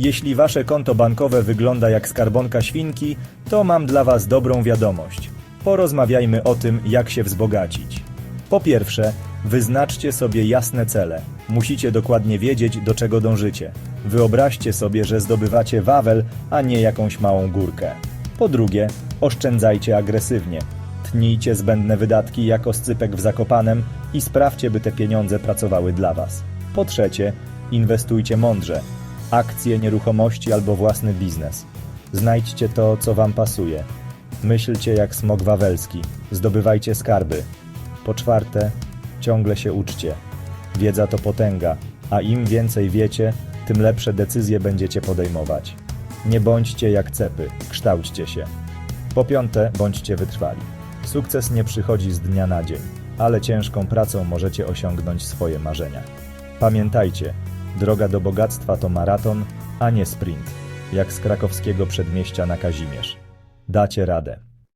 Jeśli wasze konto bankowe wygląda jak skarbonka świnki, to mam dla was dobrą wiadomość. Porozmawiajmy o tym, jak się wzbogacić. Po pierwsze, wyznaczcie sobie jasne cele. Musicie dokładnie wiedzieć, do czego dążycie. Wyobraźcie sobie, że zdobywacie wawel, a nie jakąś małą górkę. Po drugie, oszczędzajcie agresywnie. Tnijcie zbędne wydatki jako scypek w zakopanem i sprawdźcie, by te pieniądze pracowały dla Was. Po trzecie, inwestujcie mądrze. Akcje, nieruchomości albo własny biznes. Znajdźcie to, co Wam pasuje. Myślcie jak smok wawelski. Zdobywajcie skarby. Po czwarte, ciągle się uczcie. Wiedza to potęga, a im więcej wiecie, tym lepsze decyzje będziecie podejmować. Nie bądźcie jak cepy, kształćcie się. Po piąte, bądźcie wytrwali. Sukces nie przychodzi z dnia na dzień, ale ciężką pracą możecie osiągnąć swoje marzenia. Pamiętajcie, droga do bogactwa to maraton, a nie sprint, jak z krakowskiego przedmieścia na Kazimierz. Dacie radę.